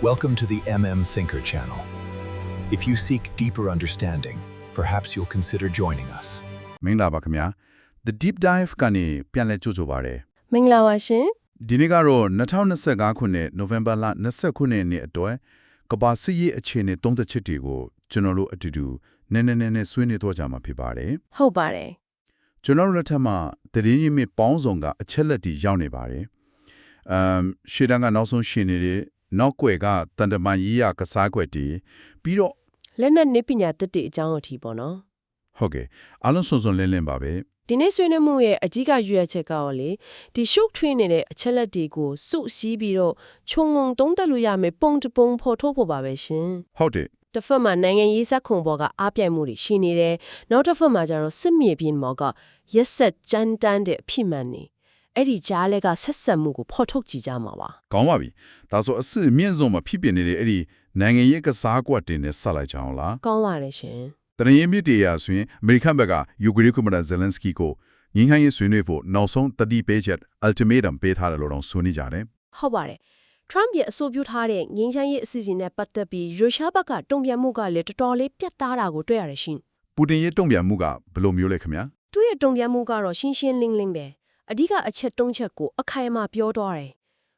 Welcome to the MM Thinker channel. If you seek deeper understanding, perhaps you'll consider joining us. မင်္ဂလာပါခင်ဗျာ The Deep Dive ကနေပြန်လည်ကြိုဆိုပါရစေမင်္ဂလာပါရှင်ဒီနေ့ကတော့2025ခုနှစ် November လ20ခုနှစ်နေ့အတွက်ကမ္ဘာစစ်ရေးအခြေအနေသုံးသက်ချက်တွေကိုကျွန်တော်တို့အတူတူနည်းနည်းနည်းနည်းဆွေးနွေးတော့ကြမှာဖြစ်ပါတယ်ဟုတ်ပါတယ်ကျွန်တော်တို့လက်ထက်မှာတည်င်းရင်းမြစ်ပေါင်းစုံကအချက်လက်တီရောက်နေပါတယ်အမ်ရှေ့တန်းကနောက်ဆုံးရှင်နေတဲ့ နောက်ွယ်ကတန်တမန်ရေးရကစားကွက်တီပြီးတော့လက်နက်နည်းပညာတက်တဲ့အကြောင်းအထီပေါ့နော်ဟုတ်ကဲ့အားလုံးစုံစုံလင်းလင်းပါပဲဒီနေ့ဆွေးနွေးမှုရဲ့အကြီးကရွေးချက်ကရောလေဒီရှုပ်ထွေးနေတဲ့အချက်လက်တွေကိုစုစည်းပြီးတော့ခြုံငုံတုံးတက်လို့ရမယ်ပုံတပုံဖော်ထုတ်ဖို့ပါပဲရှင်ဟုတ်တယ်တစ်ဖက်မှာနိုင်ငံရေးစက်ခုံပေါ်ကအားပြိုင်မှုတွေရှိနေတယ်နောက်တစ်ဖက်မှာကျတော့စစ်မြေပြင်မော်ကရက်ဆက်ကြမ်းတမ်းတဲ့အဖြစ်မှန်နေ အဲ့ဒီကြားလက်ကဆက်ဆက်မှုကိုဖော်ထုတ်ကြည့်ကြမှာပါကောင်းပါပြီဒါဆိုအစ်စ်မြင့်ဆုံးမှာဖြစ်ပြနေတဲ့အဲ့ဒီနိုင်ငံရေးကစားကွက်တင်နဲ့ဆက်လိုက်ကြအောင်လားကောင်းပါတယ်ရှင်တရင်းမြစ်တေရာဆိုရင်အမေရိကန်ဘက်ကယူကရိန်းကွန်မန်ဒါဇယ်လန်စကီကိုငင်းဟိုင်းရေးဆွေးနွေးဖို့နောက်ဆုံးတတိပေးချက် ultimatum ပေးထားတယ်လို့တော့ဆွေးနွေးကြတယ်ဟုတ်ပါတယ်ထရမ့်ရဲ့အဆိုပြုထားတဲ့ငင်းချမ်းရေးအစီအစဉ်နဲ့ပတ်သက်ပြီးရုရှားဘက်ကတုံ့ပြန်မှုကလည်းတော်တော်လေးပြတ်သားတာကိုတွေ့ရတယ်ရှင်ပူတင်ရဲ့တုံ့ပြန်မှုကဘယ်လိုမျိုးလဲခင်ဗျာသူ့ရဲ့တုံ့ပြန်မှုကတော့ရှင်းရှင်းလင်းလင်းပဲ အဓိကအချက်၃ချက်ကိုအခိုင်အမာပြောတော့တယ်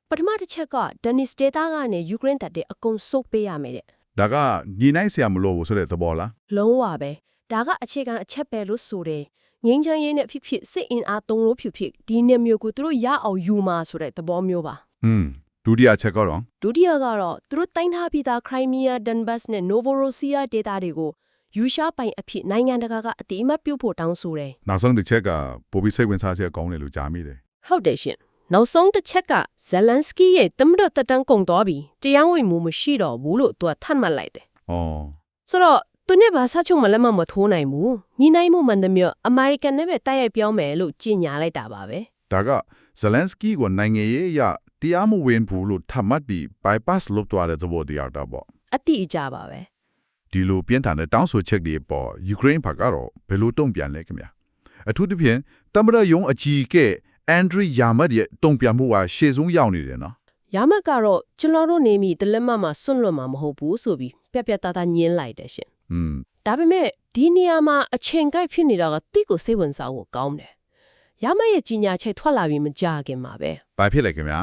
ပထမတစ်ချက်ကဒန်နစ်ဒေတာကနေယူကရိန်းတပ်တဲ့အကုန်စုပ်ပေးရမယ်တဲ့ဒါကညီနိုင်ဆရာမလို့ဘူးဆိုတဲ့သဘောလားလုံးဝပဲဒါကအခြေခံအချက်ပဲလို့ဆိုတယ်ငင်းချမ်းရေးနဲ့ဖြစ်ဖြစ်စစ်အင်အားသုံးလို့ဖြစ်ဖြစ်ဒီနှစ်မျိုးကိုသူတို့ရအောင်ယူမှာဆိုတဲ့သဘောမျိုးပါอืมဒုတိယချက်ကတော့ဒုတိယကတော့သူတို့တိုင်းထားပြီးသားခရိုင်းမီးယားဒန်ဘတ်စ်နဲ့နိုဗိုရိုစီးယားဒေတာတွေကို ယူရှားပိုင်အဖြစ်နိုင်ငံတကာကအတိအမှတ်ပြုဖို့တောင်းဆိုတယ်နောက်ဆုံးတစ်ချက်ကပိုပြီးစိတ်ဝင်စားစရာကောင်းတယ်လို့ကြားမိတယ်ဟုတ်တယ်ရှင်နောက်ဆုံးတစ်ချက်ကဇလန်စကီရဲ့တမရတက်တန်းကုန်သွားပြီတရားဝင်မှုမရှိတော့ဘူးလို့သူကထပ်မှတ်လိုက်တယ်။အော်ဆိုတော့သူနဲ့ဘာသာချုံမလက်မမထိုးနိုင်ဘူးညီနိုင်မှုမှန်သမျှအမေရိကန်နဲ့ပဲတိုက်ရိုက်ပြောမယ်လို့ကြေညာလိုက်တာပါပဲဒါကဇလန်စကီကိုနိုင်ငံရေးအရတရားမဝင်ဘူးလို့ထပ်မှတ်ပြီး bypass လုပ်သွားတဲ့သဘောတရားတော့ပေါ့အတိအကျပါပဲ ဒီလိုပြင်းထန်တဲ့တောင်းဆိုချက်တွေပေါ်ယူကရိန်းဘက်ကတော့ဘယ်လိုတုံ့ပြန်လဲခင်ဗျာအထူးသဖြင့်တမရယုံအကြီးကအန်ဒရီယာမတ်ရဲ့တုံ့ပြန်မှုဟာရှေ့ဆုံးရောက်နေတယ်နော်ရမတ်ကတော့ကျွန်တော်တို့နေမိတလက်မတ်မှာစွန့်လွတ်မှာမဟုတ်ဘူးဆိုပြီးပြက်ပြက်သားသားညင်းလိုက်တယ်ရှင်อืมဒါပေမဲ့ဒီနေရာမှာအချိန်ကိုက်ဖြစ်နေတာကတိကိုစိတ်ဝင်စားဖို့ကောင်းတယ်ရမတ်ရဲ့ကြီးညာချက်ထွက်လာပြီးမကြခင်မှာပဲဘာဖြစ်လဲခင်ဗျာ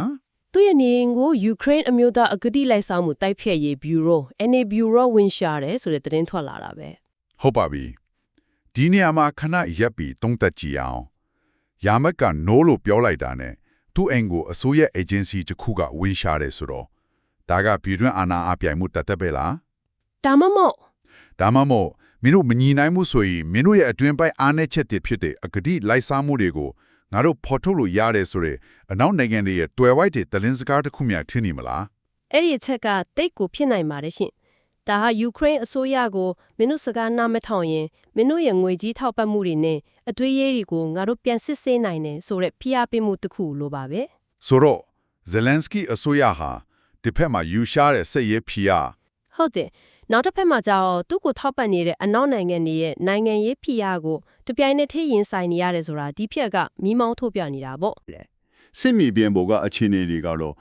သူ့ရဲ့နေအိမ်ကိုယူကရိန်းအမျိုးသားအကတိလိုက်ဆောင်မှုတိုက်ဖျက်ရေးဘျူရို NA ဘျူရိုဝင်ရှာတယ်ဆိုတဲ့သတင်းထွက်လာတာပဲဟုတ်ပါပြီဒီနေရာမှာခဏရပ်ပြီးတုံးသက်ကြည့်အောင်ယာမတ်က no လို့ပြောလိုက်တာနဲ့သူ့အိမ်ကိုအစိုးရ agency တစ်ခုကဝင်ရှာတယ်ဆိုတော့ဒါကပြည်တွင်းအာဏာအပြိုင်မှုတတ်တတ်ပဲလားဒါမှမဟုတ်ဒါမှမဟုတ်မင်းတို့မညီနိုင်မှုဆိုရင်မင်းတို့ရဲ့အတွင်းပိုင်းအားနည်းချက်တွေဖြစ်တဲ့အဂတိလိုက်စားမှုတွေကို ငါတို့ဖော်ထုတ်လို့ရတယ်ဆိုရင်အနောက်နိုင်ငံတွေရဲ့တွယ်ဝိုက်တဲ့တလင်းစကားတစ်ခုများထင်နေမလားအဲ့ဒီအချက်ကတိတ်ကိုဖြစ်နိုင်ပါတယ်ရှင်ဒါဟာယူကရိန်းအစိုးရကိုမင်းတို့စကားနားမထောင်ရင်မင်းတို့ရဲ့ငွေကြီးထောက်ပံ့မှုတွေနဲ့အသွေးရေးတွေကိုငါတို့ပြန်စစ်ဆေးနိုင်တယ်ဆိုတဲ့ဖိအားပေးမှုတစ်ခုလိုပါပဲဆိုတော့ဇယ်လန်စကီအစိုးရဟာဒီဖက်မှာယူရှားတဲ့စစ်ရေးဖိအားဟုတ်တယ် နောက်တစ်ဖက်မှာကျတော့သူ့ကိုထောက်ပံ့နေတဲ့အနောက်နိုင်ငံတွေရဲ့နိုင်ငံရေးဖိအားကိုတပြိုင်နက်တည်းရင်ဆိုင်နေရတယ်ဆိုတာဒီဖြက်ကမိမောင်းထုတ်ပြနေတာပေါ့စစ်မြေပြင်ပေါ်ကအခြေအနေတွေကတော့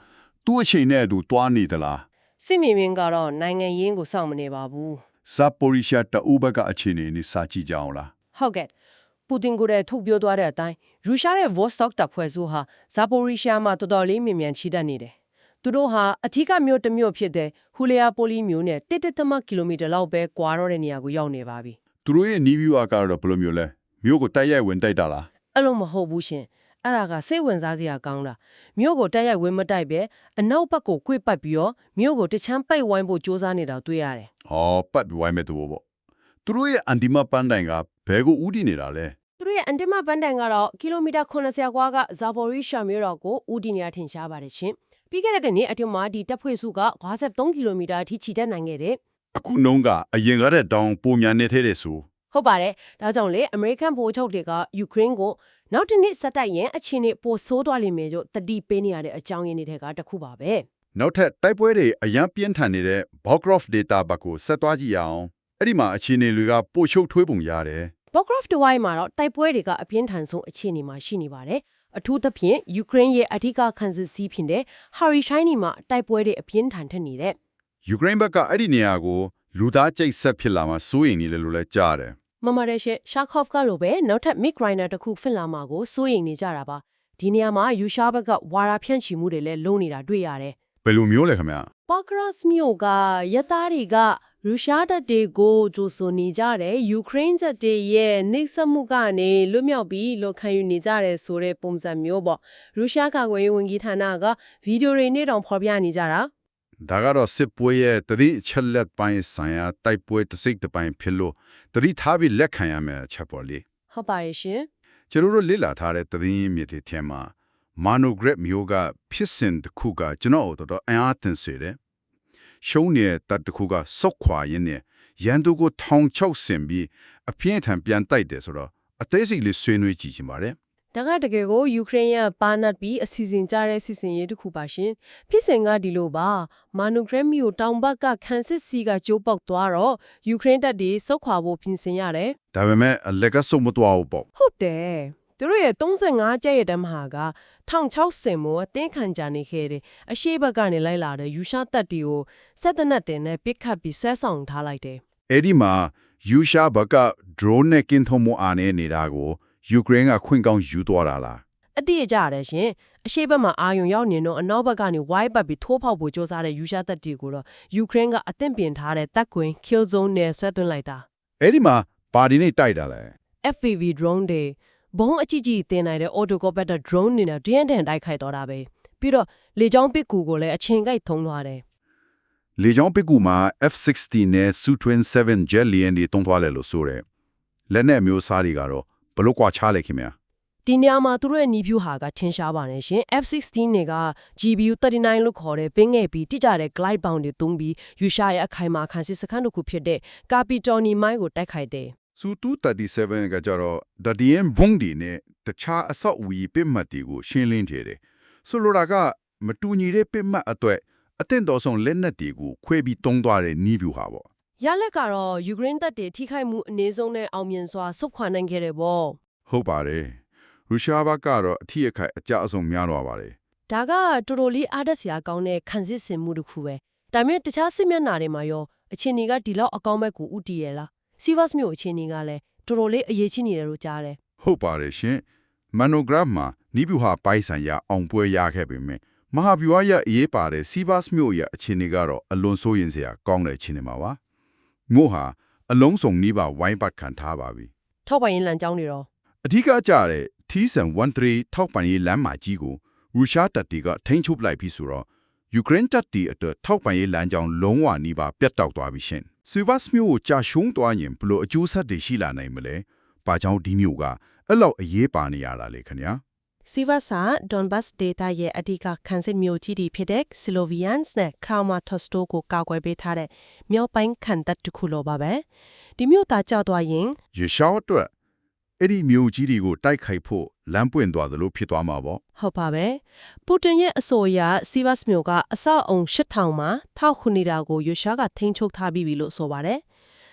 သူ့အချိန်နဲ့အတူတွားနေသလားစစ်မြေပြင်ကတော့နိုင်ငံရင်းကိုစောင့်မနေပါဘူးဇာပိုရီရှာတအူဘက်ကအခြေအနေနဲ့စာကြည့်ကြအောင်လားဟုတ်ကဲ့ပူတင်ကိုယ်တိုင်ထုတ်ပြောသွားတဲ့အတိုင်းရုရှားရဲ့ Vostok တပ်ဖွဲ့စုဟာဇာပိုရီရှားမှာတော်တော်လေးမြင်မြန်ချီတက်နေတယ် သူတို့ဟာအထူးကမြို့တစ်မြို့ဖြစ်တဲ့ဟူလီယာပိုလီမြို့နဲ့တစ်တစ်သမကီလိုမီတာလောက်ပဲကွာတော့တဲ့နေရာကိုရောက်နေပါပြီသူတို့ရဲ့နီးဗျူဟာကတော့ဘယ်လိုမျိုးလဲမြို့ကိုတိုက်ရိုက်ဝင်တိုက်တာလားအဲ့လိုမဟုတ်ဘူးရှင်အဲ့ဒါကစိတ်ဝင်စားစရာကောင်းတာမြို့ကိုတက်ရိုက်ဝင်မတိုက်ပဲအနောက်ဘက်ကိုကွေ့ပတ်ပြီးတော့မြို့ကိုတချမ်းပိတ်ဝိုင်းဖို့စ조사နေတာတွေ့ရတယ်ဟောပတ်ပြီးဝိုင်းမဲ့သူပေါ့သူတို့ရဲ့အန်တီမပန်းတိုင်ကဘဲကိုဥတီနေတာလဲသူတို့ရဲ့အန်တမပန်းတန်ကတော့ကီလိုမီတာ80ကွာကဇာပိုရီရှာမြို့တော်ကိုဦးတည်နေရထင်ရှားပါတယ်ရှင် ပြီးခဲ့တဲ့ကနေ့အထက်မှာဒီတပ်ဖွဲ့စုက53ကီလိုမီတာအထိချီတက်နိုင်ခဲ့တယ်အခုနှုံးကအရင်ကတဲ့တောင်ပုံများနေသေးတယ်ဆိုဟုတ်ပါတယ်ဒါကြောင့်လေအမေရိကန်ဗိုလ်ချုပ်တွေကယူကရိန်းကိုနောက်တစ်နှစ်ဆက်တိုက်ရင်အခြေအနေပိုဆိုးသွားလိမ့်မယ်လို့တတိပေးနေရတဲ့အကြောင်းရင်းတွေကတစ်ခုပါပဲနောက်ထပ်တိုက်ပွဲတွေအရန်ပြင်းထန်နေတဲ့ Bokrof data ဘက်ကိုဆက်သွားကြည့်ရအောင်အဲ့ဒီမှာအခြေအနေတွေကပိုရှုပ်ထွေးပုံရတယ်ဘော့ဂရပ်တဝိုင်းမှာတော့တိုက်ပွဲတွေကအပြင်းထန်ဆုံးအခြေအနေမှာရှိနေပါတယ် အထူးသဖြင့်ယူကရိန်းရဲ့အဓိကခံစစ်စည်းဖြစ်တဲ့ဟာရီရှိုင်းနီမှာတိုက်ပွဲတွေအပြင်းထန်ထက်နေတဲ့ယူကရိန်းဘက်ကအဲ့ဒီနေရာကိုလူသားကြိတ်ဆက်ဖြစ်လာမှစိုးရိမ်နေတယ်လို့လည်းကြားတယ်မမရဲရှက်ရှာခေါ့ဖ်ကလိုပဲနောက်ထပ် mid grinder တစ်ခုဖင်လာမှာကိုစိုးရိမ်နေကြတာပါဒီနေရာမှာယူရှားဘက်ကဝါရာဖြန့်ချီမှုတွေလည်းလုံးနေတာတွေ့ရတယ်ဘယ်လိုမျိုးလဲခင်ဗျာပေါကရော့စ်မြို့ကရသားတွေက ရုရှားတပ်တွေကိုကြိုဆိုနေကြတယ်ယူကရိန်းတပ်တွေရဲ့နှိပ်စက်မှုကနေလွတ်မြောက်ပြီးလို့ခံယူနေကြတယ်ဆိုတဲ့ပုံစံမျိုးပေါ့ရုရှားကာကွယ်ရေးဝန်ကြီးဌာနကဗီဒီယိုတွေနဲ့တောင်ဖော်ပြနေကြတာဒါကတော့စစ်ပွဲရဲ့တတိအချက်လက်ပိုင်းဆိုင်ရာတိုက်ပွဲတစ်စိတ်တစ်ပိုင်းဖြစ်လို့တတိထားပြီးလက်ခံရမယ်အချက်ပေါ်လေဟုတ်ပါရဲ့ရှင်ကျွန်တော်တို့လေ့လာထားတဲ့သတရင်မြစ်တွေထဲမှာ monograph မျိုးကဖြစ်စဉ်တစ်ခုကကျွန်တော်တို့တော့အင်အားတင်စေတယ်။ ရှုံးနေတဲ့တစ်ခုကစောက်ခွာရင်းနဲ့ရန်သူကိုထောင်ချောက်ဆင်ပြီးအပြင်းထန်ပြန်တိုက်တယ်ဆိုတော့အသေးစိတ်လေးဆွေးနွေးကြည့်ချင်ပါတယ်ဒါကတကယ်ကိုယူကရိန်းရဲ့ပါနတ်ပြီးအစီအစဉ်ကြတဲ့စီစဉ်ရေးတစ်ခုပါရှင်ဖြစ်စဉ်ကဒီလိုပါမာနူဂရမ်မီကိုတောင်ဘက်ကခန်းစစ်စီကကျိုးပေါက်သွားတော့ယူကရိန်းတပ်တွေစုခွာဖို့ပြင်ဆင်ရတယ်။ဒါပေမဲ့အလက်ကစုံမသွားဘူးပေါ့ဟုတ်တယ်သူတို့ရဲ့35ကျက်ရဲ့တမဟာက 1060မို့အတင်းခံကြနေခဲ့တယ်အရှိဘက်ကနေလိုက်လာတဲ့ယူရှားတပ်တွေကိုစက်တနတ်တင်နဲ့ပစ်ခတ်ပြီးဆွဲဆောင်ထားလိုက်တယ်။အဲ့ဒီမှာယူရှာဘက drone နဲ့ကင်းထုံးမအားနေနေတာကိုယူကရိန်းကခွင့်ကောင်းယူသွားတာလားအတိအကျရတယ်ရှင်အရှိဘက်မှာအာယုံရောက်နေတော့အနောက်ဘက်ကနေဝိုင်းပတ်ပြီးထိုးဖောက်ဖို့ကြိုးစားတဲ့ယူရှားတပ်တွေကိုတော့ယူကရိန်းကအသင့်ပြင်ထားတဲ့တပ်ကွင်း kill zone နဲ့ဆွဲသွင်းလိုက်တာ။အဲ့ဒီမှာပါတီနဲ့တိုက်တာလဲ FPV drone တွေ ဘုံအကြီးကြီးတင်နိုင်တဲ့ autocopter drone တွေနဲ့ဒင်းဒန်တိုက်ခိုက်တော့တာပဲပြီးတော့လေကြောင်းပစ်ကူကိုလည်းအချိန်ကိုက်ထုံသွားတယ်။လေကြောင်းပစ်ကူမှာ F-16 နဲ့ Su-27 jet လီယန်တွေတုံးသွားတယ်လို့ဆိုတယ်။လက်နဲ့အမျိုးအစားတွေကတော့ဘလို့ကွာခြားလဲခင်ဗျာဒီနေရာမှာသူတို့ရဲ့နီးဖြူဟာကထင်ရှားပါတယ်ရှင် F16 တွေက GBU 39လို့ခေါ်တဲ့ပင်းငယ်ပြီးတိကျတဲ့ glide bound တွေသုံးပြီးယူရှာရဲ့အခိုင်အမာခံစစ်စခန်းတစ်ခုဖြစ်တဲ့ Capitoni Mine ကိုတိုက်ခိုက်တယ်။ Su-237 ကကြတော့ DDM ဘုံဒီနဲ့တခြားအဆောက်အဦပစ်မှတ်တွေကိုရှင်းလင်းထည့်တယ်။ဆိုလိုတာကမတူညီတဲ့ပစ်မှတ်အတွက်အသင့်တော်ဆုံးလက်နက်တွေကိုခွဲပြီးတုံးသွားတဲ့နီးဗျူဟာပေါ့ရလက်ကတော့ယူကရိန်းတပ်တွေထိခိုက်မှုအနည်းဆုံးနဲ့အောင်မြင်စွာဆုတ်ခွာနိုင်ခဲ့တယ်ပေါ့။ဟုတ်ပါတယ်။ရုရှားဘက်ကတော့အထီးအခိုက်အကြအဆုံးများတော့ပါတယ်ဒါကတော်တော်လေးအားတက်စရာကောင်းတဲ့ခံစစ်ဆင်မှုတစ်ခုပဲဒါပေမဲ့တခြားစစ်မျက်နှာတွေမှာရောအခြေအနေကဒီလောက်အကောင်းဘက်ကိုဥတည်ရလား Sivas မြို့အခြေအနေကလည်းတော်တော်လေးအရေးကြီးနေတယ်လို့ကြားတယ်။ဟုတ်ပါတယ်ရှင်။ Monograph မှာနီးဗျူဟာပိုက်ဆိုင်ရာအောင်ပွဲရခဲ့ပေမဲ့မဟာဗျူဟာရဲ့အရေးပါတဲ့ Sivas မြို့ရဲ့အခြေအနေကတော့အလွန်စိုးရင်စရာကောင်းတဲ့အခြေအနေမှာပါ။မြို့ဟာအလုံးစုံနီးပါဝိုင်းပတ်ခံထားပါပြီထောက်ပိုင်ရေးလမ်းကြောင်းတွေတော့။အဓိကကြတဲ့ T713 ထောက်ပံ့ရေးလမ်းမကြီးကိုရုရှားတပ်တွေကထိန်းချုပ်လိုက်ပြီဆိုတော့ယူကရိန်းတပ်တွေအတွက်ထောက်ပံ့ရေးလမ်းကြောင်းလုံးဝနီးပါပြတ်တောက်သွားပြီရှင်။ Sivas မြို့ကိုကြာရှုံးသွားရင်ဘလို့အကျိုးဆက်တွေရှိလာနိုင်မလဲ။ဘာကြောင့်ဒီမြို့ကအဲ့လောက်အရေးပါနေရတာလဲခင်ဗျာ။ Sivas က Donbas data ရဲ့အဓိကခံစစ်မျိုးကြီးတွေဖြစ်တဲ့ Sloviansk နဲ့ Kramatorsk တို့ကိုကာကွယ်ပေးထားတဲ့မြောက်ပိုင်းခံတပ်တစ်ခုလိုပါပဲဒီမျိုးသားကြောက်သွားရင်ရရှောက်အတွက် အဲ့ဒီမြို့ကြီးတွေကိုတိုက်ခိုက်ဖို့လမ်းပွင့်သွားသလိုဖြစ်သွားမှာပေါ့ဟုတ်ပါပဲပူတင်ရဲ့အဆိုအရ Sivas မျိုးကအဆောက်အုံ8000မှာထောက်ခုနေတာကိုယူရှားကထိန်းချုပ်ထားပြီးပြီလို့ဆိုပါတယ်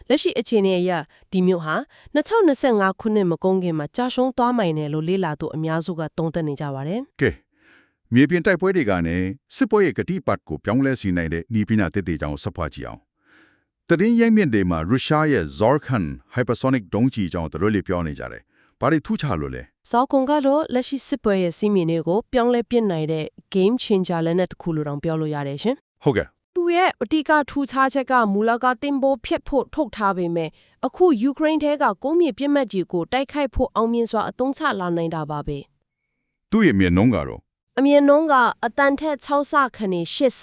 လက်ရှိအခြေအနေအရဒီမျိုးဟာ2025ခုနှစ်မကုန်ခင်မှာကြာရှုံးသွားမှိုင်တယ်လို့လေ့လာသူအများစုကသုံးသပ်နေကြပါတယ်ကဲမြေပြင်တိုက်ပွဲတွေကနေစစ်ပွဲရဲ့ဂတိပတ်ကိုပြောင်းလဲစီနိုင်တဲ့ဤပညာတစ်တွေကြောင့်ဆက်ဖွားကြည့်အောင် တရင်ရိုက်မြင့်တွေမှာရုရှားရဲ့ Zorkhan hypersonic ဒုံးကျည်ကြောင့်တို့လေးပြောနေကြတယ်ဘာတွေထူးခြားလို့လဲ။ဇော်ကွန်ကတော့လက်ရှိစစ်ပွဲရဲ့စီးမီတွေကိုပြောင်းလဲပြစ်နိုင်တဲ့ game changer လက်နက်တစ်ခုလို့တောင်ပြောလို့ရတယ်ရှင်ဟုတ်ကဲ့။သူရဲ့အတိကထူးခြားချက်ကမူလကတင်ပိုးဖြစ်ဖို့ထုတ်ထားပေမဲ့အခုယူကရိန်းထဲကကုန်းမြေပြစ်မှတ်ကြီးကိုတိုက်ခိုက်ဖို့အောင်မြင်စွာအသုံးချလာနိုင်တာပါပဲသူ့ရဲ့မြေနှုံးကတော့။အမြင်နှုံးကအတန်ထက်6ဆခနဲ့8ဆ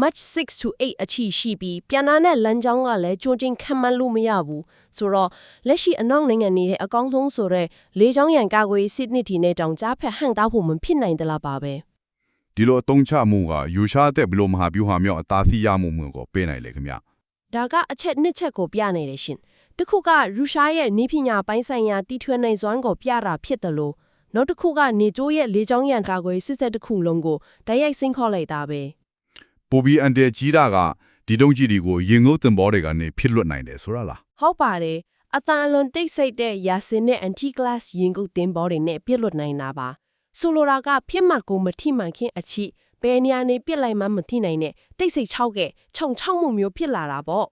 match 6 to 8အချီရှိပြီးပြန်လာတဲ့လမ်းကြောင်းကလည်းကြိုတင်ခံမှန်းလို့မရဘူးဆိုတော့လက်ရှိအနောက်နိုင်ငံတွေရဲ့အကောင်းဆုံးဆိုတဲ့လေကြောင်းရန်ကာကွယ်ရေးစစ်နစ်တီနဲ့တောင်ကြားဖက်ဟန်တားဖို့မဖြစ်နိုင်သလားပါပဲဒီလိုအသုံးချမှုကယူရှားတဲ့ဘလို့မဟာဗျူဟာမြောက်အသာစီးရမှုမျိုးကိုပေးနိုင်လေခင်ဗျဒါကအချက်နှစ်ချက်ကိုပြနေတယ်ရှင်။တစ်ခုကရုရှားရဲ့နေပညာပိုင်းဆိုင်ရာတီထွင်နိုင်စွမ်းကိုပြတာဖြစ်တယ်လို့နောက်တစ်ခုကနေတိုးရဲ့လေကြောင်းရန်ကာကွယ်စစ်စစ်တစ်ခုလုံးကိုတိုက်ရိုက်ဆင်းခေါ်လိုက်တာပဲ ပူပြီးအန်တဲကြီးတာကဒီဒုံးကြီးတွေကိုရင်ငုတ်တင်ဘောတွေကနေဖြစ်လွတ်နိုင်တယ်ဆိုတာလား။ဟုတ်ပါတယ်။အတန်အလွန်တိတ်ဆိတ်တဲ့ယာစင်နဲ့ anti glass ရင်ကုန်တင်ဘောတွေနဲ့ပြစ်လွတ်နိုင်တာပါ။ဆိုလိုတာကဖြစ်မှတ်ကိုမထိမှန်ခင်အချိဘယ်နေရာနေပြစ်လိုက်မှမသိနိုင်နဲ့တိတ်ဆိတ်ချောက်ကဲခြုံချောက်မှုမျိုးဖြစ်လာတာပေါ့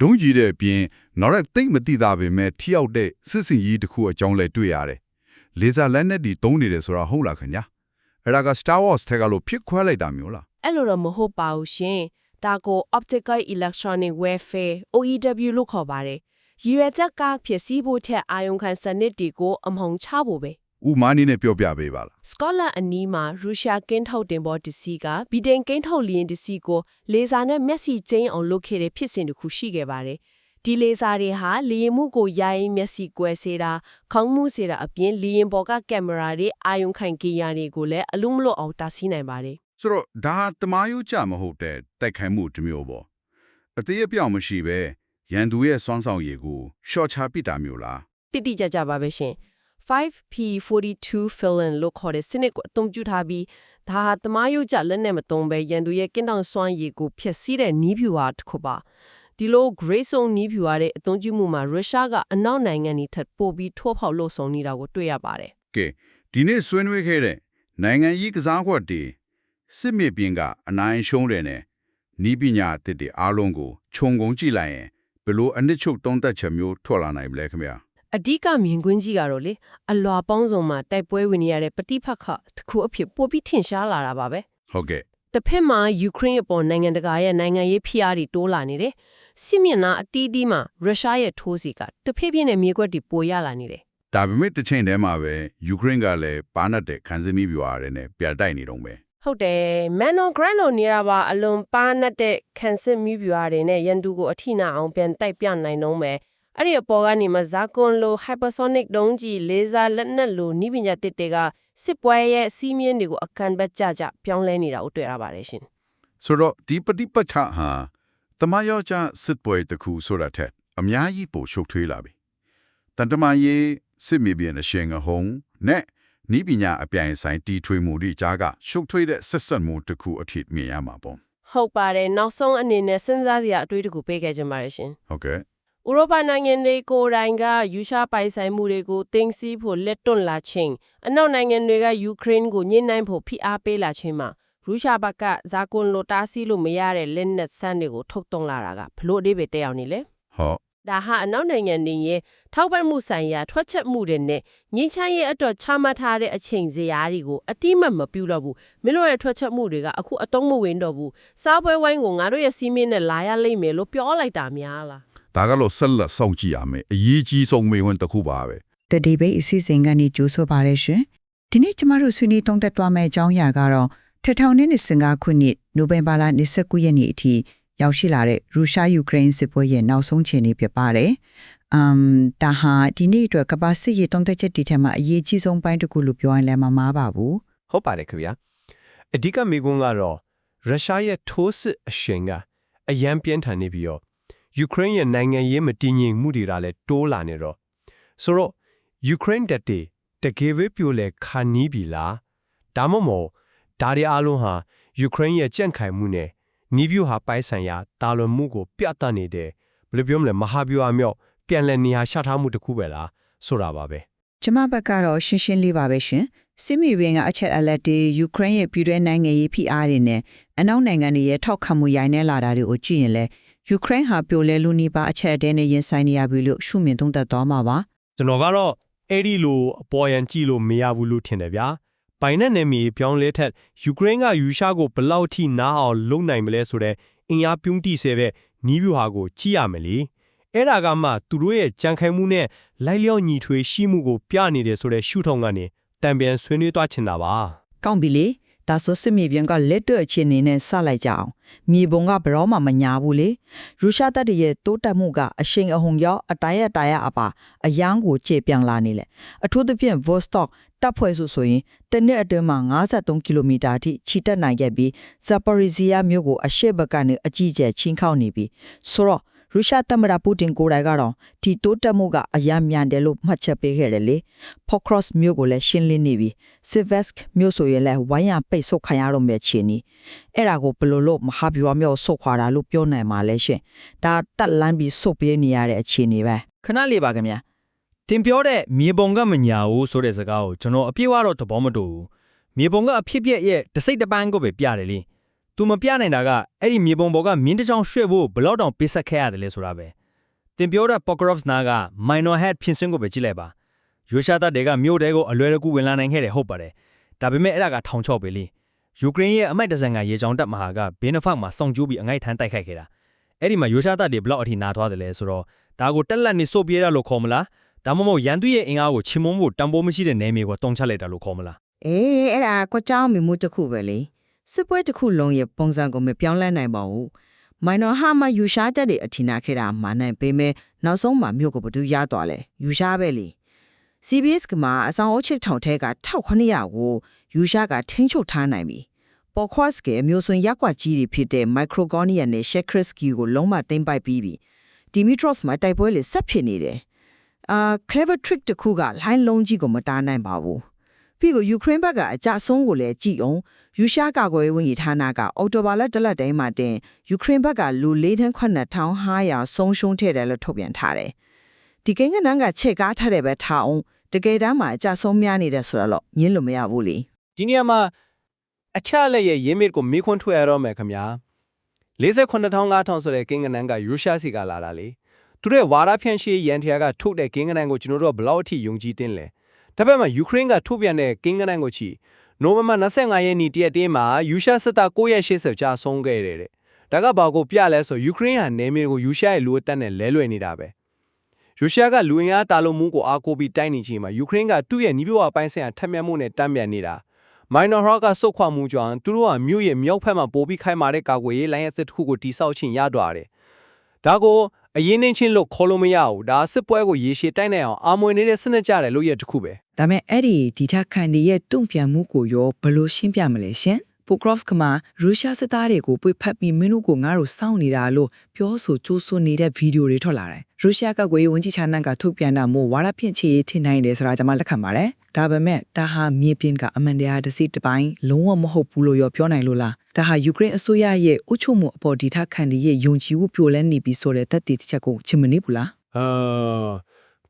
ဒုံးကြီးတဲ့အပြင်နောက်ရက်သိမ့်မတိတာပဲမဲ့ထိရောက်တဲ့စစ်စင်ကြီးတစ်ခုအကြောင်းလဲတွေ့ရတယ်။လေဆာလက်နက်ဒီတုံးနေတယ်ဆိုတာဟုတ်လားခင်ဗျာ။အဲ့ဒါက Star Wars ထက်ကလို့ဖြစ်ခွဲလိုက်တာမျိုးလား အဲ့လိုတော့မဟုတ်ပါဘူးရှင်ဒါကို optical electronic warfare OEW လို့ခေါ်ပါတယ်ရည်ရွယ်ချက်ကဖြစ်စည်းဖို့ထက်အာယုံခံစနစ်တီကိုအမုံချဖို့ပဲ။ဥမာနည်းနဲ့ပြောပြပေးပါလားစကောလန်အနီးမှာရုရှားကင်းထုတ်တင်ပေါ်တစီကဗီဒင်ကင်းထုတ်လျင်တစီကိုလေဆာနဲ့မျက်စိကျင်းအောင်လုပ်ခဲ့တဲ့ဖြစ်စဉ်တစ်ခုရှိခဲ့ပါတယ်။ဒီလေဆာတွေဟာလေရင်မှုကိုရိုင်းမျက်စိကွယ်စေတာခေါင်းမှုစေတာအပြင်လေရင်ပေါ်ကကင်မရာတွေအာယုံခံကိရိယာတွေကိုလည်းအလုံးမလို့အောင်တားဆီးနိုင်ပါတယ်။ ဆိုတော့ဒါဟာတမားယူကြမဟုတ်တဲ့တိုက်ခိုက်မှုတစ်မျိုးပေါ့။အသေးအပြောင်မရှိပဲရန်သူရဲ့စွမ်းဆောင်ရည်ကိုရှော့ချပစ်တာမျိုးလား။တိတိကျကျပါပဲရှင်။ 5P42 fill-in လို့ခေါ်တဲ့စနစ်ကိုအသုံးပြုထားပြီးဒါဟာတမားယုတ်ကြလက်နဲ့မသုံးပဲရန်သူရဲ့ကင်းတောင်စွမ်းရည်ကိုဖျက်ဆီးတဲ့နီးဖြူဟာတစ်ခုပါဒီလို Grey Zone နီးဖြူရတဲ့အသုံးပြုမှုမှာရုရှားကအနောက်နိုင်ငံတွေထပ်ပို့ပြီးထိုးဖောက်လို့ဆောင်နေတာကိုတွေ့ရပါတယ်။ကဲဒီနေ့ဆွေးနွေးခဲ့တဲ့နိုင်ငံရေးကစားကွက်တွေ စစ်မြေပြင်ကအနိုင်ရှုံးတယ်နဲ့နီးပညာအသစ်တွေအားလုံးကိုခြုံငုံကြည့်လိုက်ရင်ဘယ်လိုအနစ်ချုပ်တုံးသက်ချက်မျိုးထွက်လာနိုင်မလဲခင်ဗျာအဓိကမြင်ကွင်းကြီးကတော့လေအလွာပေါင်းစုံမှာတိုက်ပွဲဝင်နေရတဲ့ပဋိပက္ခတစ်ခုအဖြစ်ပို့ပြီးထင်ရှားလာတာပါပဲဟုတ်ကဲ့တစ်ဖက်မှာယူကရိန်းအပေါ်နိုင်ငံတကာရဲ့နိုင်ငံရေးဖိအားတွေတိုးလာနေတယ်။စစ်မျက်နှာအတီးတီးမှာရုရှားရဲ့ထိုးစီကတစ်ဖက်ပြင်းနဲ့မြေကွက်တွေပိုရလာနေတယ်ဒါပေမဲ့တစ်ချိန်တည်းမှာပဲယူကရိန်းကလည်းပါနတ်တဲ့ခန်းစမီပြွာရဲနဲ့ပြတိုက်နေတော့မယ်။ ဟုတ်တယ်။ Mano Grand လို့နေတာပါအလွန်ပါနတ်တဲ့ကန်စစ်မြူပြွာတွေနဲ့ရန်သူကိုအထိနာအောင်ပြန်တိုက်ပြနိုင်တော့မယ်။အဲ့ဒီအပေါ်ကနေမဇာကွန်လို hypersonic ဒုံးကြီးလေဆာလက်နက်လိုနိပညာတစ်တွေကစစ်ပွဲရဲ့စီးမြင့်တွေကိုအကန်ဘက်ကြကြပြောင်းလဲနေတာကိုတွေ့ရပါတယ်ရှင်။ဆိုတော့ဒီပฏิပတ်ချဟာတမယောချစစ်ပွဲတစ်ခုဆိုတာထက်အများကြီးပိုရှုပ်ထွေးလာပြီတန်တမာရေးစစ်မြေပြင်အရှင်အဟုံးနဲ့ နီးပညာအပြိုင်ဆိုင်တီထွေမှုတွေကြားကရှုပ်ထွေးတဲ့ဆက်ဆက်မှုတစ်ခုအထိမြင်ရမှာပေါ့ဟုတ်ပါတယ်နောက်ဆုံးအနေနဲ့စဉ်းစားစရာအတွေ့အကြုံပေးခဲ့ကြပါရရှင်ဟုတ်ကဲ့ဥရောပနိုင်ငံတွေကိုယ်တိုင်ကယူရှားပိုင်ဆိုင်မှုတွေကိုတင်းစီဖို့လက်တွန့်လာခြင်းအနောက်နိုင်ငံတွေကယူကရိန်းကိုညှိနှိုင်းဖို့ဖိအားပေးလာခြင်းမှာရုရှားဘက်ကဇာကွန်လိုတာစီလို့မရတဲ့လက်နက်ဆန်းတွေကိုထုတ်တုံးလာတာကဘလို့အဓိပ္ပာယ်တက်အောင်နေလဲဟော ဒါဟာအနောက်နိုင်ငံတွေရဲ့ထောက်ပံ့မှုဆိုင်ရာထွက်ချက်မှုတွေနဲ့ငင်းချမ်းရဲ့အတွက်ချမှတ်ထားတဲ့အချိန်စရာတွေကိုအတိမတ်မပြုတော့ဘူးမင်းတို့ရဲ့ထွက်ချက်မှုတွေကအခုအတုံးမဝင်တော့ဘူးစားပွဲဝိုင်းကိုငါတို့ရဲ့စီးမင်းနဲ့လာရလိမ့်မယ်လို့ပြောလိုက်တာများလားဒါကတော့ဆက်လက်စောင့်ကြည့်ရမယ်အရေးကြီးဆုံးမေးခွန်းတစ်ခုပါပဲတဒီဘိတ်အစီအစဉ်ကနေကြိုးဆိုပါရရှင်။ဒီနေ့ကျမတို့ဆွေးနွေးသုံးသပ်သွားမယ့်အကြောင်းအရာကတော့2025ခုနှစ်နိုဝင်ဘာလ29ရက်နေ့အထိ ရောက်ရှိလာတဲ့ရုရှားယူကရိန်းစစ်ပွဲရဲ့နောက်ဆုံးခြေနေဖြစ်ပါတယ်။အမ်ဒါဟာဒီနေ့အတွက်ကမ္ဘာစစ်ရေးသုံးသပ်ချက်တွေထဲမှာအရေးကြီးဆုံးပိုင်းတစ်ခုလို့ပြောရင်လည်းမမှားပါဘူးဟုတ်ပါတယ်ခင်ဗျာအဓိကမိကွန်းကတော့ရုရှားရဲ့ထိုးစစ်အရှင်ကအယံပြင်းထန်နေပြီးတော့ယူကရိန်းရဲ့နိုင်ငံရေးမတည်ငြိမ်မှုတွေကလည်းတိုးလာနေတော့ဆိုတော့ယူကရိန်းတပ်တွေတကယ်ပဲပြိုလဲခါနီးပြီလားဒါမှမဟုတ်ဒါတွေအားလုံးဟာယူကရိန်းရဲ့ကြန့်ခိုင်မှုနဲ့ နီးပြူဟာပိုင်ဆိုင်ရာတာလွန်မှုကိုပြသနေတယ်ဘယ်လိုပြောမလဲမဟာဗျူဟာမြောက်ပြန်လည်နေရာချထားမှုတစ်ခုပဲလားဆိုတာပါပဲ။ကျမဘက်ကတော့ရှင်းရှင်းလေးပါပဲရှင်။စစ်မြေပြင်ကအချက်အလက်တွေယူကရိန်းရဲ့ပြည်တွင်းနိုင်ငံရေးဖိအားတွေနဲ့အနောက်နိုင်ငံတွေရဲ့ထောက်ခံမှုရိုင်းနေလာတာတွေကိုကြည့်ရင်လည်းယူကရိန်းဟာပြိုလဲလူနီးပါအချက်အတဲနဲ့ရင်ဆိုင်နေရပြီလို့ရှုမြင်သုံးသပ်သွားမှာပါ။ကျွန်တော်ကတော့အဲ့ဒီလိုအပေါ်ယံကြည့်လို့မရဘူးလို့ထင်တယ်ဗျာ ပိုင်နဲ့နယ်မြေပြောင်းလဲထက်ယူကရိန်းကယူရှားကိုဘယ်လောက်ထိနားအောင်လုပ်နိုင်မလဲဆိုတဲ့အင်အားပြုံးတိဆဲပဲနီးဗျူဟာကိုကြည့်ရမယ်လေအဲ့ဒါကမှသူတို့ရဲ့ကြံခိုင်မှုနဲ့လိုက်လျောညီထွေရှိမှုကိုပြနေတယ်ဆိုတဲ့ရှုထောင့်ကနေတံပြန်ဆွေးနွေးသွားချင်တာပါကောင်းပြီလေ ဒါဆိုစစ်မြေပြင်ကလက်တွေ့အခြေအနေနဲ့စလိုက်ကြအောင်မြေပုံကဘယ်တော့မှမညာဘူးလေရုရှားတပ်တွေရဲ့တိုးတက်မှုကအရှိန်အဟုန်ရောက်အတိုင်းအတိုင်းအပါအယမ်းကိုကျေပြန်လာနေလေအထူးသဖြင့် Vostok တပ်ဖွဲ့စုဆိုရင်တစ်နှစ်အတွင်းမှာ53ကီလိုမီတာအထိခြိတက်နိုင်ခဲ့ပြီး Zaporizhia မြို့ကိုအရှေ့ဘက်ကနေအကြီးကျယ်ချင်းခေါက်နေပြီးဆိုတော့ ရုရှားသမ္မတပူတင်ကိုယ်တိုင်ကတော့ဒီတိုးတက်မှုကအယမ်းမြန်တယ်လို့မှတ်ချက်ပေးခဲ့တယ်လေ Pokros မြို့ကိုလည်းရှင်းလင်းနေပြီ Siversk မြို့ဆိုရင်လည်းဝိုင်းရပိတ်ဆုတ်ခံရတော့မယ့်ခြေနီအဲ့ဒါကိုဘယ်လိုလို့မဟာဗျူဟာမျိုးဆုတ်ခွာတာလို့ပြောနိုင်မှာလဲရှင်ဒါတက်လန်းပြီးဆုတ်ပေးနေရတဲ့အခြေအနေပဲခဏလေးပါခင်ဗျာတင်ပြောတဲ့မြေပုံကမညာဘူးဆိုတဲ့စကားကိုကျွန်တော်အပြည့်အဝတော့သဘောမတူဘူးမြေပုံကအဖြစ်ပြက်ရဲ့တစိတ်တပန်းကိုပဲပြတယ်လေ။ तू မပြနိုင်တာကအဲ့ဒီမြေပုံပေါ်ကမြင်းတစ်ချောင်းရွှဲ့ဖို့ဘယ်လောက်တောင်ပေးဆက်ခဲ့ရတယ်လဲဆိုတာပဲ။တင်ပြောတဲ့ Pokrovs နာက minor head ဖြစ်စင်းကိုပဲကြည့်လိုက်ပါ။ယူရှားတပ်တွေကမြို့တဲကိုအလွယ်တကူဝင်လာနိုင်ခဲ့တယ်ဟုတ်ပါတယ်။ဒါပေမဲ့အဲ့ဒါကထောင်ချော့ပဲလေ။ယူကရိန်းရဲ့အမိုက်တစံကရေချောင်းတပ်မဟာကဘေးနဖက်မှာစောင့်ကြိုးပြီးအငိုက်ထမ်းတိုက်ခိုက်ခဲ့တာ။အဲ့ဒီမှာယူရှားတပ်တွေဘလောက်အထိနာသွားတယ်လဲဆိုတော့ဒါကိုတက်လက်နေစို့ပြေးရလို့ခေါ်မလား။ဒါမှမဟုတ်ရန်သူရဲ့အင်အားကိုချင်မုန်းဖို့တံပိုးမရှိတဲ့နယ်မြေကိုတုံချလိုက်တာလို့ခေါ်မလားအေးအဲ့ဒါကိုကြောင်းမိမှုတစ်ခုပဲလေ စစ်ပွဲတစ်ခုလုံးရဲ့ပုံစံကိုမပြောင်းလဲနိုင်ပါဘူးမိုင်နော်ဟာမယူရှားတက်တဲ့အထင်နာခဲ့တာမှန်နိုင်ပေမဲ့နောက်ဆုံးမှာမြို့ကိုဘယ်သူရသွားလဲယူရှားပဲလေ CBS ကမှာအဆောင်အုပ်ချစ်ထောင်ထဲက1900ကိုယူရှားကထိန်းချုပ်ထားနိုင်ပြီပေါ်ခွတ်စကအမျိုးစွန်ရက်ကွက်ကြီးတွေဖြစ်တဲ့ Microgonia နဲ့ Shekrisky ကိုလုံးဝသိမ်းပိုက်ပြီးပြီ Dimitros မှာတိုက်ပွဲလေဆက်ဖြစ်နေတယ်အာ clever trick တစ်ခုက line လုံးကြီးကိုမတားနိုင်ပါဘူး ပြီးကိုယူကရိန်းဘက်ကအကြဆုံးကိုလည်းကြည့်အောင်ယူရှားကာကွယ်ရေးဝန်ကြီးဌာနကအော်တိုဘာလတလက်တိုင်းမှာတင်ယူကရိန်းဘက်ကလူ၄ထန်းခွနဲ့1500ဆုံးရှုံးထည့်တယ်လို့ထုတ်ပြန်ထားတယ်။ဒီကိန်းကနန်းကချက်ကားထားတယ်ပဲထားအောင်တကယ်တမ်းမှာအကြဆုံးများနေတယ်ဆိုတော့ညင်းလို့မရဘူးလေဒီနေရာမှာအချလက်ရဲ့ရင်းမြစ်ကိုမိခွန်းထွက်ရတော့မယ်ခင်ဗျာ48500ဆိုတဲ့ကင်းကနန်းကရုရှားစီကလာတာလေသူတို့ရဲ့ဝါဒဖြန့်ရှေ့ရန်ထရာကထုတ်တဲ့ကင်းကနန်းကိုကျွန်တော်တို့ကဘယ်လောက်အထိယုံကြည်တင်လဲ ဒါပေမဲ့ယူကရိန်းကထုတ်ပြန်တဲ့ကင်းကနန်းကိုချီနိုဝင်ဘာ25ရက်နေ့တရက်တင်းမှာယူရှားစစ်သား9ရက်80ကြာဆုံးခဲ့တယ်တဲ့ဒါကဘာကိုပြလဲဆိုယူကရိန်းဟာနယ်မြေကိုယူရှားရဲ့လူအတက်နဲ့လဲလွယ်နေတာပဲရုရှားကလူအင်အားတာလုံမှုကိုအားကိုးပြီးတိုက်နေချိန်မှာယူကရိန်းကသူ့ရဲ့နီးပြဝပိုင်းဆိုင်ရာထက်မြက်မှုနဲ့တမ်းပြန်နေတာ minor rock ကစုတ်ခွာမှုကြောင့်သူတို့ကမြို့ရဲ့မြောက်ဖက်မှာပိုပြီးခိုင်မာတဲ့ကာကွယ်ရေးလိုင်းရဲ့စစ်တစ်ခုကိုတိစောက်ချင်းရသွားတယ်။ဒါကို အရင်နှင်းချင်းလို့ခေါ်လို့မရဘူး။ဒါစစ်ပွဲကိုရေရှည်တိုက်နိုင်အောင်အာမွေနေတဲ့စနစ်ကြတယ်လို့ရတစ်ခုပဲဒါမဲ့အဲ့ဒီဒီထခန်ဒီရဲ့တုံ့ပြန်မှုကိုရောဘယ်လိုရှင်းပြမလဲရှင်ပိုကရော့စ်ကမှာရုရှားစစ်သားတွေကိုပွေဖက်ပြီးမင်းတို့ကိုငါတို့စောင့်နေတာလို့ပြောဆိုကြိုးဆိုနေတဲ့ဗီဒီယိုတွေထွက်လာတယ်ရုရှားကကိုရေးဝန်ကြီးဌာနကထုတ်ပြန်တာမို့ဝါရဖြန့်ချေရေးထင်နိုင်တယ်ဆိုတာကျွန်မလက်ခံပါတယ် ဒါပေမဲ့ဒါဟာမြေပြင်ကအမှန်တရားတစ်စိတ်တစ်ပိုင်းလုံးဝမဟုတ်ဘူးလို့ရောပြောနိုင်လို့လားဒါဟာယူကရိန်းအစိုးရရဲ့အုပ်ချုပ်မှုအပေါ်ဒီထခန်ဒီရဲ့ယုံကြည်မှုပြိုလဲနေပြီဆိုတဲ့သက်တည်တစ်ချက်ကိုချင်မနေဘူးလား။အာ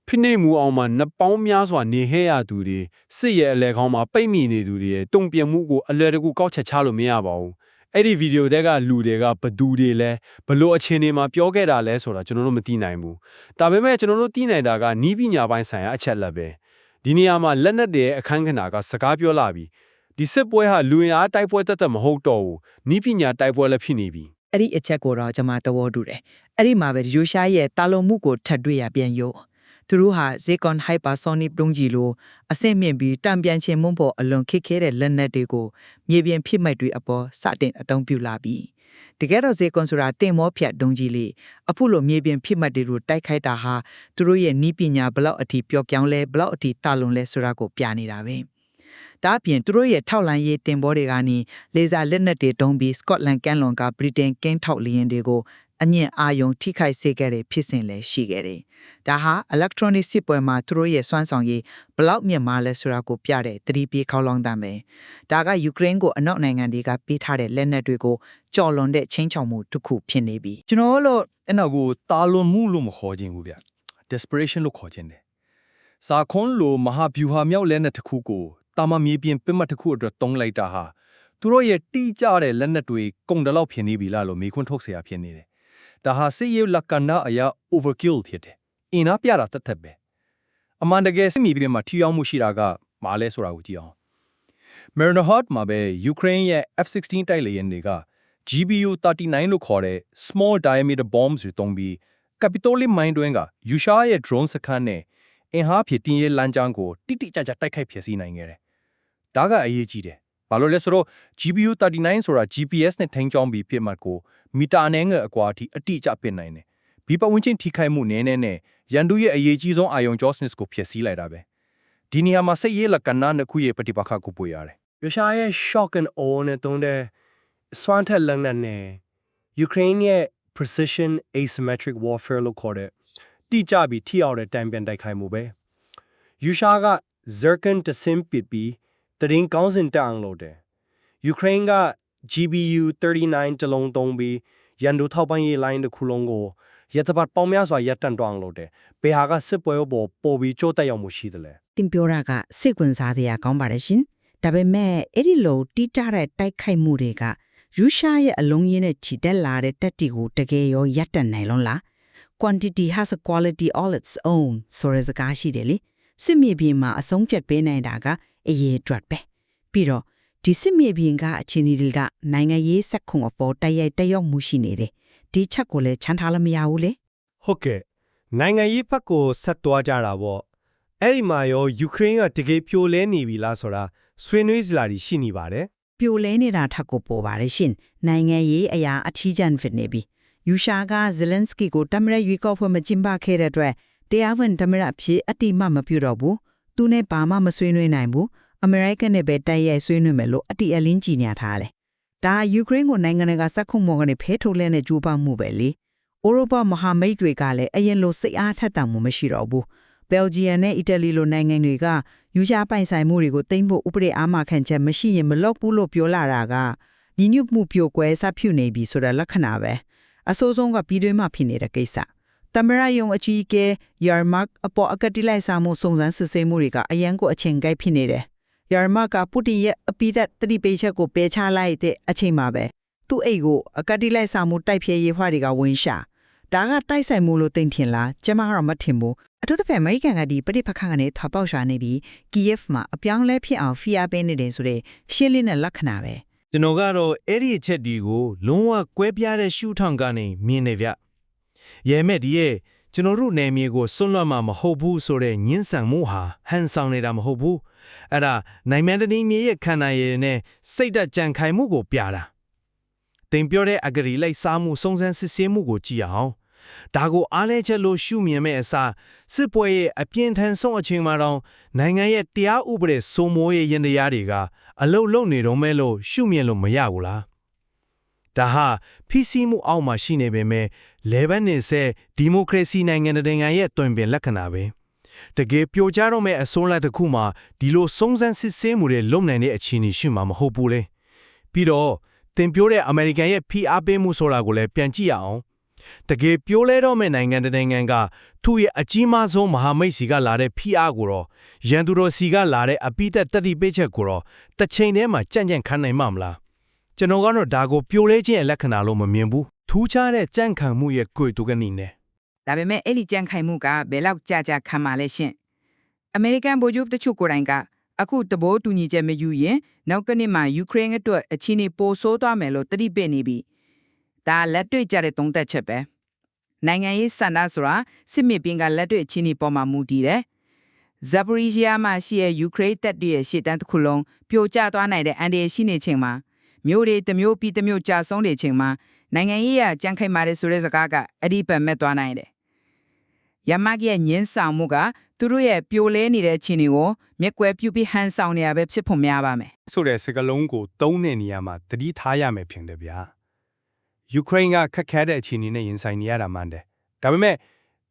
ဖိနေမှုအောင်မှာနှစ်ပေါင်းများစွာနေခဲ့ရသူတွေစစ်ရဲ့အလဲခေါင်းမှာပိတ်မိနေသူတွေရဲ့တုံ့ပြန်မှုကိုအလွယ်တကူကောက်ချက်ချလို့မရပါဘူး။အဲ့ဒီဗီဒီယိုတဲကလူတွေကဘသူတွေလဲဘလို့အခြေအနေမှာပြောခဲ့တာလဲဆိုတာကျွန်တော်တို့မသိနိုင်ဘူး။ဒါပေမဲ့ကျွန်တော်တို့သိနိုင်တာကနီးပညာပိုင်းဆိုင်ရာအချက်လက်ပဲ။ ဒီနေရာမှာလက်နက်တွေရဲ့အခန်းကဏ္ဍကစကားပြောလာပြီ။ဒီစစ်ပွဲဟာလူရင်းအားတိုက်ပွဲတက်တက်မဟုတ်တော့ဘူး။နီးပညာတိုက်ပွဲလည်းဖြစ်နေပြီ။အဲ့ဒီအချက်ကိုတော့ကျွန်မသဘောတူတယ်။အဲ့ဒီမှာပဲရုရှားရဲ့တာလုံမှုကိုထပ်တွေ့ရပြန်ရောသူတို့ဟာ Zircon Hypersonic ပုံကြီးလိုအဆင့်မြင့်ပြီးတံပြန်ချင်မွန်းပေါ်အလွန်ခက်ခဲတဲ့လက်နက်တွေကိုမြေပြင်ဖြစ်မှတ်တွေအပေါ်စတင်အသုံးပြုလာပြီး တကယ်တော့ Zircon ဆိုတာတင်မောဖြတ်ဒုံကြီးလေးအခုလိုမြေပြင်ဖြစ်မှတ်တွေကိုတိုက်ခိုက်တာဟာသူတို့ရဲ့နီးပညာဘလောက်အထိပျော့ပြောင်းလဲဘလောက်အထိတာလွန်လဲဆိုတာကိုပြနေတာပဲ။ဒါအပြင်သူတို့ရဲ့ထောက်လန်ရေးတင်ဘောတွေကနေလေဆာလက်နက်တွေတုံးပြီးစကော့လန်ကန်လွန်ကဗြိတိန်ကင်းထောက်လျင်တွေကို အညင်အာယုံထိခိုက်စေခဲ့တဲ့ဖြစ်စဉ်လည်းရှိခဲ့တယ်။ဒါဟာ electronic စစ်ပွဲမှာသူတို့ရဲ့စွမ်းဆောင်ရည်ဘလောက်မြင့်မားလဲဆိုတာကိုပြတဲ့သတိပေးခေါင်းလောင်းတမ်းပဲ။ဒါကယူကရိန်းကိုအနောက်နိုင်ငံတွေကပေးထားတဲ့လက်နက်တွေကိုကြော်လွန်တဲ့ချင်းချောင်မှုတစ်ခုဖြစ်နေပြီ ကျွန်တော်တို့အဲ့တော့ကိုတာလွန်မှုလို့မခေါ်ခြင်းဘူးဗျ desperation လို့ခေါ်ခြင်းတယ်စာခွန်းလိုမဟာဗျူဟာမြောက်လက်နက်တစ်ခုကိုတာမမြေပြင်ပစ်မှတ်တစ်ခုအတွက်တုံးလိုက်တာဟာသူတို့ရဲ့တိကျတဲ့လက်နက်တွေကုန်တယ်လို့ဖြစ်နေပြီလားလို့မေခွန်းထုတ်เสียဖြစ်နေတယ် ဒါဟာစစ်ရေးလက်ကနာအရာ overkill ဖြစ်တယ်အင်အားပြတာတက်တက်ပဲအမှန်တကယ်စစ်မြေပြင်မှာထိရောက်မှုရှိတာကမာလဲဆိုတာကိုကြည့်အောင် Mariner Hot မှာပဲ Ukraine ရဲ့ F-16 တိုက်လေယာဉ်တွေက GBU 39 လို့ခေါ်တဲ့ small diameter bombs တွေတုံးပြီး Capitoli mine တွင်းကယူရှားရဲ့ drone စခန်းနဲ့အင်ဟာဖြစ်တင်းရဲ့လမ်းကြောင်းကိုတိတိကျကျတိုက်ခိုက်ဖျက်ဆီးနိုင်ခဲ့တယ်။ဒါကအရေးကြီးတယ်။ ဘာလို့လဲဆိုတော့ GBU 39ဆိုတာ GPS နဲ့ထိန်းကျောင်းပြီးဖြစ်မှတ်ကိုမီတာအနည်းငယ်အကွာအထိအတိအကျပစ်နိုင်တယ်။ဘီပတ်ဝန်းကျင်ထိခိုက်မှုနည်းနည်းနဲ့ရန်သူရဲ့အရေးကြီးဆုံးအာယုံ Josness ကိုဖျက်ဆီးလိုက်တာပဲ။ဒီနေရာမှာစိတ်ရေးလက်ကနာနှစ်ခုရဲ့ပฏิပက္ခကိုပွေရတယ်။ရုရှားရဲ့ shock and awe နဲ့တုံးတဲ့စွမ်းထက်လက်နက်နဲ့ Ukraine ရဲ့ precision asymmetric warfare လို့ခေါ်တဲ့တိကျပြီးထိရောက်တဲ့တိုင်ပြန်တိုက်ခိုက်မှုပဲယူရှားက Zircon တဆင်းပစ်ပြီး တရင်ကောင်းစင်တက်အောင်လုပ်တယ် Ukraine က GBU 39တလုံးသုံးပြီးရန်သူထောက်ပံ့ရေး line တစ်ခုလုံးကိုရတပတ်ပေါင်းများစွာရပ်တန့်တော့အောင်လုပ်တယ်ဘယ်ဟာကစစ်ပွဲပေါ်ပို့ပြီးကြိုးတက်ရောက်မှုရှိတယ်လဲတင်ပြောတာကစိတ်ဝင်စားစရာကောင်းပါတယ်ရှင်ဒါပေမဲ့အဲ့ဒီလိုတိကျတဲ့တိုက်ခိုက်မှုတွေကရုရှားရဲ့အလုံးရင်းနဲ့ချီတက်လာတဲ့တက်တီကိုတကယ်ရောရပ်တန့်နိုင်လုံးလား quantity has a quality all its own ဆိုရစကားရှိတယ်လေစစ်မြေပြင်မှာအဆုံးဖြတ်ပေးနိုင်တာက အရေးအတွက်ပဲပြီးတော့ဒီစစ်မြေပြင်ကအခြေအနေတွေကနိုင်ငံရေးစက်ခုံအပေါ်တိုက်ရိုက်တက်ရောက်မှုရှိနေတယ်ဒီချက်ကိုလည်းချမ်းထားလို့မရဘူးလေဟုတ်ကဲ့နိုင်ငံရေးဘက်ကိုဆက်သွားကြတာပေါ့အဲ့ဒီမှာရောယူကရိန်းကတကယ်ပြိုလဲနေပြီလားဆိုတာဆွေးနွေးစရာတွေရှိနေပါတယ်ပြိုလဲနေတာထက်ကိုပေါ်ပါတယ်ရှင်နိုင်ငံရေးအရာအထီးကျန်ဖြစ်နေပြီယူရှာကဇလန်စကီကိုတမရရွေးကောက်ဖွဲ့မကျင်းပခဲ့တဲ့အတွက်တရားဝင်တမရအဖြစ်အတိမမပြုတော့ဘူး သူနဲ့ဘာမှမဆွေးနွေးနိုင်ဘူးအမေရိကန်နဲ့ပဲတိုက်ရိုက်ဆွေးနွေးမယ်လို့အတိအလင်းကြီးညာထားတယ်ဒါယူကရိန်းကိုနိုင်ငံတကာစက်ခုမော်ကနေဖဲထုတ်လဲတဲ့ကြိုးပမ်းမှုပဲလေဥရောပမဟာမိတ်တွေကလည်းအရင်လိုစိတ်အားထက်သန်မှုမရှိတော့ဘူးဘယ်လ်ဂျီယမ်နဲ့အီတလီလိုနိုင်ငံတွေကယူရှားပိုင်ဆိုင်မှုတွေကိုသိမ်းဖို့ဥပဒေအားမခံချက်မရှိရင်မလုပ်ဘူးလို့ပြောလာတာကညီညွတ်မှုပြိုကွဲစဖြူနေပြီဆိုတဲ့လက္ခဏာပဲအဆိုးဆုံးကပြည်တွင်းမှာဖြစ်နေတဲ့ကိစ္စ တမရယုံအကြီးအကဲယာမတ်အပေါ်အကတိလိုက်စားမှုစုံစမ်းစစ်ဆေးမှုတွေကအရန်ကိုအချိန်ကိုက်ဖြစ်နေတယ်ယာမတ်ကပူတင်ရဲ့အပိသက်တတိပိချက်ကိုပယ်ချလိုက်တဲ့အချိန်မှာပဲသူ့အိတ်ကိုအကတိလိုက်စားမှုတိုက်ဖြဲရေးဖွားတွေကဝင်ရှာဒါကတိုက်ဆိုင်မှုလို့သိထင်လားကျမကတော့မထင်ဘူးအထူးသဖြင့်အမေရိကန်ကဒီပဋိပက္ခကနေထွက်ပေါက်ရှာနေပြီးကီယက်မှာအပြောင်းလဲဖြစ်အောင်ဖိအားပေးနေတယ်ဆိုတဲ့ရှင်းလင်းတဲ့လက္ခဏာပဲကျွန်တော်ကတော့အဲ့ဒီအချက်ဒီကိုလုံးဝကွဲပြားတဲ့ရှုထောင့်ကနေမြင်နေဗျ။ ရဲမဲ့ဒီရဲ့ကျွန်တော်တို့နယ်မြေကိုစွန့်လွတ်မှာမဟုတ်ဘူးဆိုတဲ့ညှင်းဆန်မှုဟာဟန်ဆောင်နေတာမဟုတ်ဘူး။အဲ့ဒါနိုင်မန်တနီမြေရဲ့ခန္ဓာရည်နဲ့စိတ်ဓာတ်ကြံခိုင်မှုကိုပြတာ။တင်ပြောတဲ့အဂရီလိုက်စားမှုစုံစမ်းစစ်ဆေးမှုကိုကြည့်အောင်။ဒါကိုအားလဲချက်လို့ရှုမြင်မဲ့အစားစစ်ပွဲရဲ့အပြင်းထန်ဆုံးအချိန်မှာတော့နိုင်ငံရဲ့တရားဥပဒေစိုးမိုးရေးရင်တရားတွေကအလုတ်လုံနေတော့မဲလို့ရှုမြင်လို့မရဘူးလားဒါဟာဖိစီးမှုအောက်မှာရှိနေပေမဲ့လေဘန်နစ်ရဲ့ဒီမိုကရေစီနိုင်ငံတစ်နိုင်ငံရဲ့တွင်ပင်လက္ခဏာပဲတကယ်ပြိုကျတော့မဲ့အစွန်းလက်တစ်ခုမှာဒီလိုစုံစမ်းစစ်ဆေးမှုတွေလုံနိုင်တဲ့အခြေအနေရှိမှာမဟုတ်ဘူးလေပြီးတော့တင်ပြောတဲ့အမေရိကန်ရဲ့ဖိအားပေးမှုဆိုတာကိုလည်းပြန်ကြည့်ရအောင်တကယ်ပြိုလဲတော့မဲ့နိုင်ငံတစ်နိုင်ငံကသူ့ရဲ့အကြီးမားဆုံးမဟာမိတ်စီကလာတဲ့ဖိအားကိုတော့ရန်သူတော်စီကလာတဲ့အပိသက်တတိပိချက်ကိုတော့တစ်ချိန်တည်းမှာကြံ့ကြံ့ခံနိုင်မှာမလားကျွန်တော်ကတော့ဒါကိုပြိုလဲခြင်းရဲ့လက္ခဏာလို့မမြင်ဘူး ထူးခြားတဲ့ကြံ့ခံမှုရဲ့ကိုယ်တူကနေနဲ့ဒါပေမဲ့အဲ့ဒီကြံ့ခိုင်မှုကဘယ်လောက်ကြာကြာခံမှလဲရှင်အမေရိကန်ဗိုလ်ချုပ်တချို့ကိုယ်တိုင်ကအခုတဘိုးတူညီချက်မယူရင်နောက်ကနေ့မှာယူကရိန်းအတွက်အချင်းနေပိုဆိုးသွားမယ်လို့တတိပစ်နေပြီဒါလက်တွေ့ကြတဲ့သုံးသက်ချက်ပဲနိုင်ငံရေးစန္ဒဆိုတာစစ်မြေပြင်ကလက်တွေ့အချင်းနေပေါ်မှာမူတည်တယ်ဇာပရီဂျီယာမှာရှိတဲ့ယူကရိန်းတပ်တွေရဲ့ရှေ့တန်းတစ်ခုလုံးပြိုကျသွားနိုင်တဲ့အန်ဒီရရှိနေချိန်မှာမျိုးတွေတစ်မျိုးပြီးတစ်မျိုးကြာဆုံးနေချိန်မှာ နိုင်ငံရေးရကြံခိုင်မာတဲ့ဆိုတဲ့စကားကအဲ့ဒီပတ်မဲ့သွားနိုင်တယ်။ယမတ်ရဲ့ညင်းဆောင်မှုကသူတို့ရဲ့ပြိုလဲနေတဲ့အခြေအနေကိုမျက်ကွယ်ပြုပြီးဟန်ဆောင်နေရပဲဖြစ်ဖို့များပါမယ်ဆိုတဲ့စကားလုံးကိုသုံးတဲ့နေရာမှာသတိထားရမယ်ဖြစ်တယ်ဗျာယူကရိန်းကခက်ခဲတဲ့အခြေအနေနဲ့ရင်ဆိုင်နေရတာမှန်တယ်ဒါပေမဲ့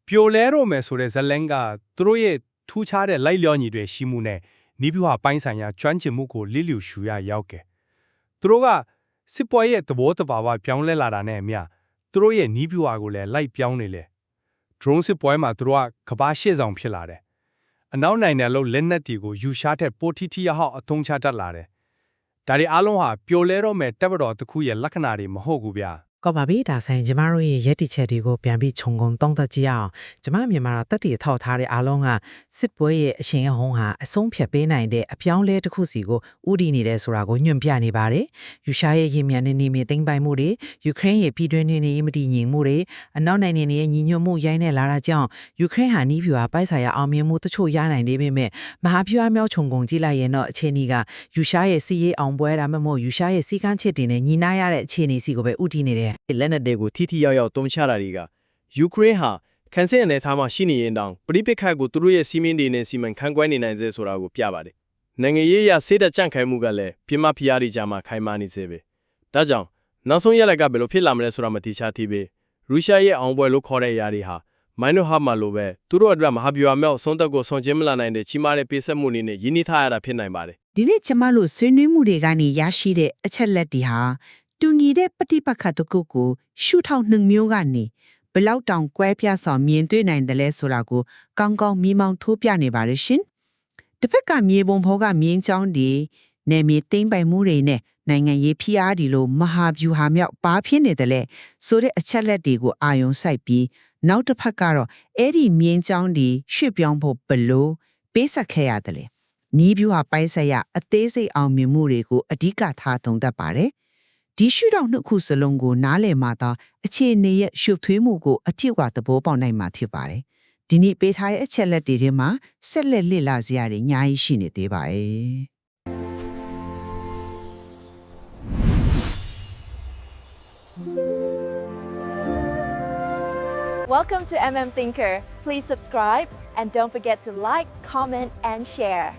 ပြိုလဲတော့မယ်ဆိုတဲ့ဇလန်ကသူတို့ရဲ့ထူးခြားတဲ့လိုက်လျောညီတွေရှိမှုနဲ့နီးပြွားပိုင်းဆိုင်ရာကျွမ်းကျင်မှုကိုလိလျူရှူရရောက်ခဲ့သူတို့က စစ်ပွဲရဲ့သဘောတဘာဝပြောင်းလဲလာတာနဲ့အမျှသူတို့ရဲ့နီးပြွားကိုလည်းလိုက်ပြောင်းနေလေ drone စစ်ပွဲမှာသူတို့ကကဘာရှေ့ဆောင်ဖြစ်လာတယ်အနောက်နိုင်ငံလုံးလက်နက်တွေကိုယူရှားတဲ့ပိုတီတီယာဟောက်အသုံးချတတ်လာတယ်ဒါတွေအားလုံးဟာပြိုလဲတော့မဲ့တပ်မတော်တစ်ခုရဲ့လက္ခဏာတွေမဟုတ်ဘူးဗျာ ကောပါပြီဒါဆိုင်ကျမတို့ရဲ့ရက်တီချက်တွေကိုပြန်ပြီးခြုံငုံတောင်းတကြည့်အောင်ကျမမြန်မာတက်တီထောက်ထားတဲ့အားလုံးကစစ်ပွဲရဲ့အရှင်အဟုံးဟာအဆုံးဖြတ်ပေးနိုင်တဲ့အပြောင်းလဲတစ်ခုစီကိုဥတည်နေတယ်ဆိုတာကိုညွှန်ပြနေပါတယ်ယူရှားရဲ့ရင်မြန်တဲ့နေမြေသိမ်းပိုင်မှုတွေယူကရိန်းရဲ့ပြည်တွင်းနေနေမတည်ငြိမ်မှုတွေအနောက်နိုင်ငံတွေရဲ့ညီညွတ်မှုရိုင်းနေလာတာကြောင့်ယူကရိန်းဟာနီးပြူဟာပိုက်ဆိုင်ရာအောင်မြင်မှုတချို့ရနိုင်နေပေမဲ့မဟာပြူအမြောက်ခြုံငုံကြည့်လိုက်ရင်တော့အခြေအနေကယူရှားရဲ့စီးရေးအောင်ပွဲဒါမှမဟုတ်ယူရှားရဲ့စီကန်းချစ်တင်နဲ့ညီနာရတဲ့အခြေအနေစီကိုပဲဥတည်နေတယ်လက်နက်တွေကိုထိထိရောက်ရောက်တုံးချတာတွေကယူကရိန်းဟာခန်းစစ်အနေထားမှာရှိနေရင်တောင်ပရိပက္ခကိုသူတို့ရဲ့စီးမင်းတွေနဲ့စီမံခန့်ခွဲနေနိုင်စေဆိုတာကိုပြပါတယ်။နိုင်ငံရေးအရစေတကြန့်ခိုင်မှုကလည်းပြမဖျားတွေကြားမှာခိုင်မာနေစေပဲ။ဒါကြောင့်နောက်ဆုံးရက်လက်ကဘယ်လိုဖြစ်လာမလဲဆိုတာမတိချာသေးပဲ။ရုရှားရဲ့အောင်ပွဲလို့ခေါ်တဲ့အရာတွေဟာမိုင်းနိုဟာမှာလိုပဲသူတို့အတွက်မဟာဗျူဟာမြောက်ဆုံးသက်ကိုဆောင်ကျင်းမလာနိုင်တဲ့ကြီးမားတဲ့ပေးဆက်မှုတွေနဲ့ယဉ်နီးထားရတာဖြစ်နိုင်ပါတယ်။ဒီနေ့ကျမတို့ဆွေးနွေးမှုတွေကနေရရှိတဲ့အချက်လက်တွေဟာ တူညီတဲ့ပฏิပတ်ခတစ်ခုကိုရှုထောင့်နှမျိုးကနေဘယ်လောက်တောင်ကွဲပြားစွာမြင်တွေ့နိုင်တယ်လဲဆိုတာကိုကောင်းကောင်းမိမောင်းထိုးပြနေပါရရှင်။တစ်ဖက်ကမြေပုံဖော်ကမြင်းချောင်းဒီနယ်မြေသိမ်းပိုင်မှုတွေနဲ့နိုင်ငံရေးဖိအားဒီလိုမဟာဗျူဟာမြောက်ပါဖြစ်နေတယ်လေဆိုတဲ့အချက်လက်တွေကိုအာယုံစိုက်ပြီးနောက်တစ်ဖက်ကတော့အဲ့ဒီမြင်းချောင်းဒီရွှေ့ပြောင်းဖို့ဘလို့ပေးဆက်ခဲ့ရတယ်လေနီးဗျူဟာပိုက်ဆက်ရအသေးစိတ်အောင်မြင်မှုတွေကိုအဓိကထားသုံးသပ်ပါတယ် ဒီရှုထောင့်နှစ်ခုစလုံးကိုနားလည်မှသာအခြေအနေရဲ့ရှုပ်ထွေးမှုကိုအထစ်ကသဘောပေါက်နိုင်မှာဖြစ်ပါတယ်ဒီနေ့ပေးထားတဲ့အချက်လက်တွေထဲမှာဆက်လက်လစ်လာစရာတွေအများကြီးရှိနေသေးပါတယ် Welcome to MM Thinker. Please subscribe and don't forget to like, comment, and share.